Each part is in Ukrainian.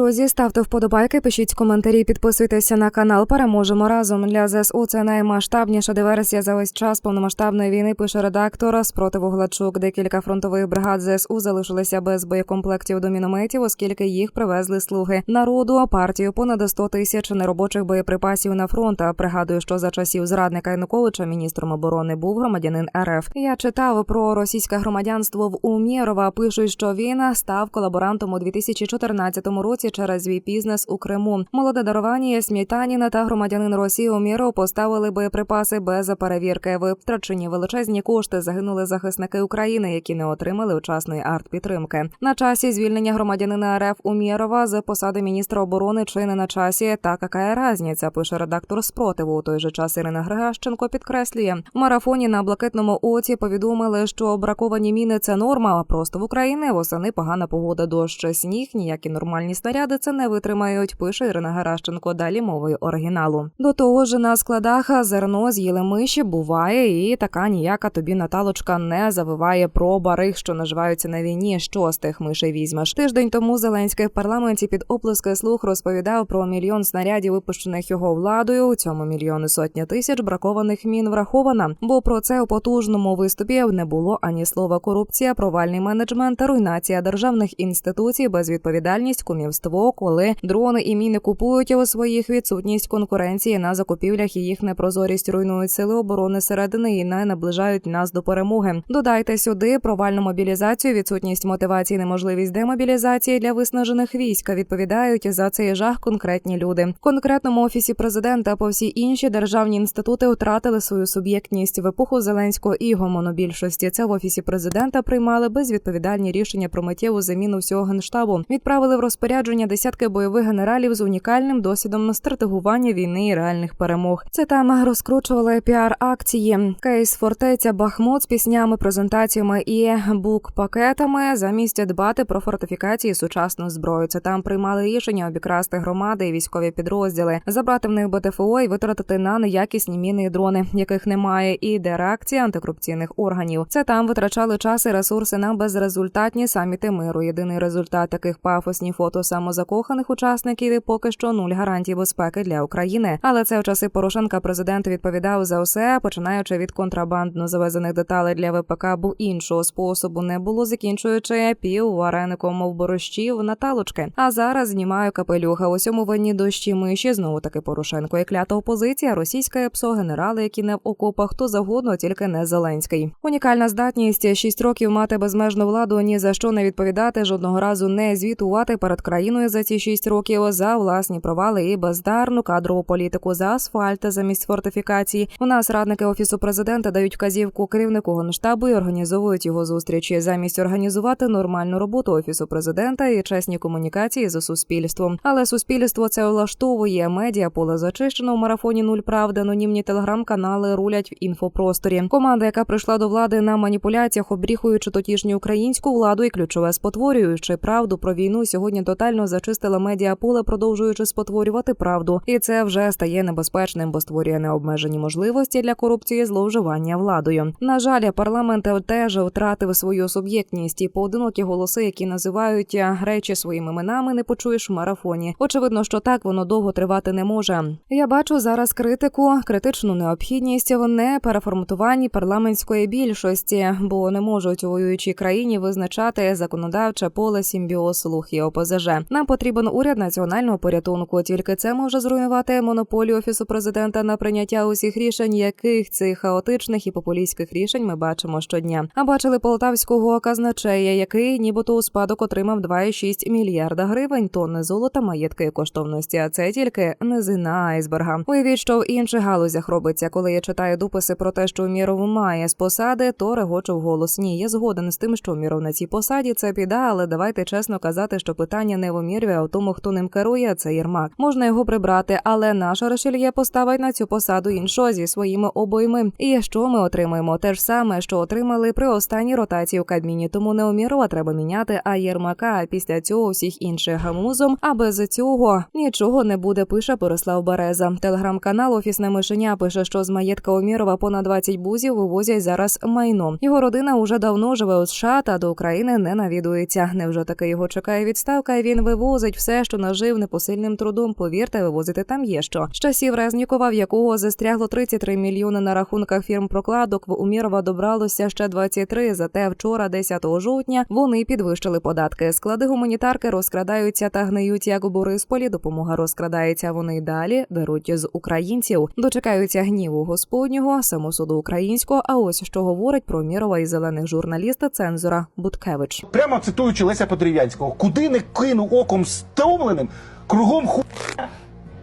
Друзі, ставте вподобайки, пишіть коментарі, підписуйтеся на канал. Переможемо разом. Для ЗСУ це наймасштабніша диверсія за весь час повномасштабної війни. Пише редактор спротиву Гладчук. Декілька фронтових бригад ЗСУ залишилися без боєкомплектів до мінометів, оскільки їх привезли слуги народу. А партію понад 100 тисяч неробочих боєприпасів на фронт. А Пригадую, що за часів зрадника Януковича міністром оборони був громадянин РФ. Я читав про російське громадянство в Умєрова. Пишуть, що він став колаборантом у 2014 році через свій бізнес у Криму. Молоде дарування Смітаніна та громадянин Росії Умєров поставили боєприпаси без перевірки. Витрачені величезні кошти загинули захисники України, які не отримали учасної артпідтримки. На часі звільнення громадянина РФ Умєрова з посади міністра оборони чи не на часі. Та яка разниця, пише редактор спротиву. У той же час Ірина Григащенко підкреслює в марафоні на блакитному оці. Повідомили, що браковані міни це норма. А просто в Україні восени погана погода, дощ, сніг, ніякі нормальні снаряди це не витримають. Пише Ірина Геращенко. Далі мовою оригіналу. До того ж, на складах зерно з'їли миші. Буває, і така ніяка тобі Наталочка не завиває про барих, що наживаються на війні. Що з тих мишей візьмеш? Тиждень тому Зеленський в парламенті під оплески слух розповідав про мільйон снарядів, випущених його владою. У цьому мільйони сотня тисяч бракованих мін врахована. Бо про це у потужному виступі не було ані слова корупція, провальний менеджмент, та руйнація державних інституцій, безвідповідальність, кумівство, коли дрони і міни купують у своїх відсутність конкуренції на закупівлях і їх непрозорість руйнують сили оборони середини і не наближають нас до перемоги. Додайте сюди провальну мобілізацію, відсутність мотивації, неможливість демобілізації для виснажених військ. Відповідають за цей жах конкретні люди. В конкретному офісі президента по всі інші державні інститути втратили свою суб'єктність в епоху Зеленського і його монобільшості. Це в офісі президента приймали безвідповідальні рішення про миттєву заміну всього генштабу. Відправили в розпорядження десятки бойових генералів з унікальним досвідом на стратегування війни і реальних перемог. Це там розкручували піар-акції. Кейс фортеця Бахмут з піснями, презентаціями і бук-пакетами замість дбати про фортифікації сучасну зброю. Це там приймали рішення обікрасти громади і військові підрозділи, забрати в них БТФО і витратити на неякісні міни і дрони, яких немає, і де реакція антикорупційних органів. Це там витрачали час і ресурси на безрезультатні саміти миру. Єдиний результат таких пафосні фото самозакоханих учасників і поки що нуль гарантій безпеки для України. Але це в часи Порошенка президент відповідав за усе, починаючи від контрабандно завезених деталей для ВПК, бо іншого способу не було, закінчуючи пів вареником мов борщів Наталочки. А зараз знімаю капелюха. Усьому винні дощі миші. Знову таки Порошенко і клята опозиція, російська ЕПСО, генерали, які не в окопах, хто завгодно, тільки не Зеленський. Унікальна здатність шість років мати безмежну владу, ні за що не відповідати, жодного разу не звітувати перед країною за ці шість років за власні провали і бездарну кадрову політику за асфальт замість фортифікації. У нас радники офісу президента дають вказівку керівнику генштабу і організовують його зустрічі замість організувати нормальну роботу офісу президента і чесні комунікації з суспільством. Але суспільство це влаштовує медіа поле зачищено в марафоні нуль правди. Анонімні телеграм-канали рулять в інфопросторі. Команда, яка прийшла до влади на маніпуляціях, обріхуючи тотішню українську владу і ключове спотворюючи правду про війну, сьогодні тотально зачистила медіа поле, продовжуючи спотворювати правду, і це вже стає небезпечним, бо створює необмежені можливості для корупції зловживання владою. На жаль, парламент теж втратив свою суб'єктність і поодинокі голоси, які називають речі своїми іменами, не почуєш в марафоні. Очевидно, що так воно довго тривати не може. Я бачу зараз критику, критичну необхідність в непереформатуванні парламентської більшості, бо не можуть у воюючій країні визначати законодавче поле симбіоз слух і ОПЗЖ. Нам потрібен уряд національного порятунку. Тільки це може зруйнувати монополію офісу президента на прийняття усіх рішень, яких цих хаотичних і популістських рішень ми бачимо щодня. А бачили полтавського казначея, який нібито у спадок отримав 2,6 мільярда гривень, тонни золота, маєтки і коштовності. А це тільки низина айсберга. Уявіть, що в інших галузях робиться, коли я читаю дописи про те, що Уміров має з посади, то регочу вголос. Ні, я згоден з тим, що Уміров на цій посаді це піда, але давайте чесно казати, що питання не в А в тому, хто ним керує. Це Єрмак. Можна його прибрати, але наша Решельє поставить на цю посаду іншого зі своїми обойми. І що ми отримаємо? Те ж саме, що отримали при останній ротації в Кабміні. Тому не Умірова треба міняти, а Єрмака. Після цього всіх інших гамузом. А без цього нічого не буде. Пише Борислав Береза. Телеграм-канал Офісне мишеня пише, що з маєтка Умірова понад 20 бузів вивозять зараз майно. Його родина уже давно живе у США та до України не навідується. Невже таки його чекає відставка? Він вивозить все, що нажив непосильним трудом. Повірте, вивозити там є що. З часів Резнікова, в якого застрягло 33 мільйони на рахунках фірм прокладок, в Умірова добралося ще 23, Зате вчора, 10 жовтня, вони підвищили податки. Склади гуманітарки розкрадаються та гниють, як у Борисполі. Допомога розкрадається. Вони й далі беруть з українців. Дочекаються гніву господнього, самосуду українського. А ось що говорить про Мірова і зелених журналіста цензора Буткевич. Прямо цитуючи Леся Подерев'янського, куди не кину оком стомленим, кругом ху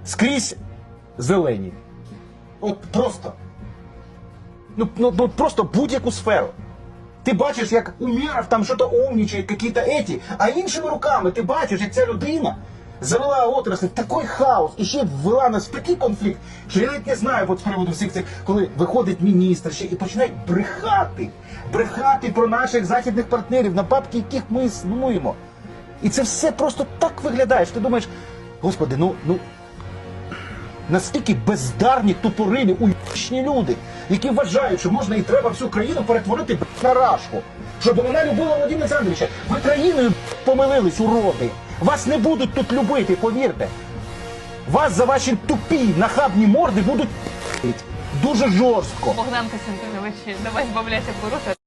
скрізь зелені. От просто. Ну, ну, ну просто будь-яку сферу. Ти бачиш, як Умєров там щось умнічає, якісь еті, а іншими руками ти бачиш, як ця людина завела отрасль такий хаос і ще ввела нас в такий конфлікт, що я навіть не знаю от з приводу всіх цих, коли виходить міністр ще і починає брехати, брехати про наших західних партнерів, на бабки яких ми існуємо. І це все просто так виглядає, що ти думаєш, господи, ну, ну наскільки бездарні, тупорилі, уйшні люди, які вважають, що можна і треба всю країну перетворити на рашку. Щоб вона любила Володимира Олександровича. Ви країною помилились, уроди. Вас не будуть тут любити, повірте. Вас за ваші тупі, нахабні морди будуть дуже жорстко. Богдан Костянтинович, давай збавляйся обороти.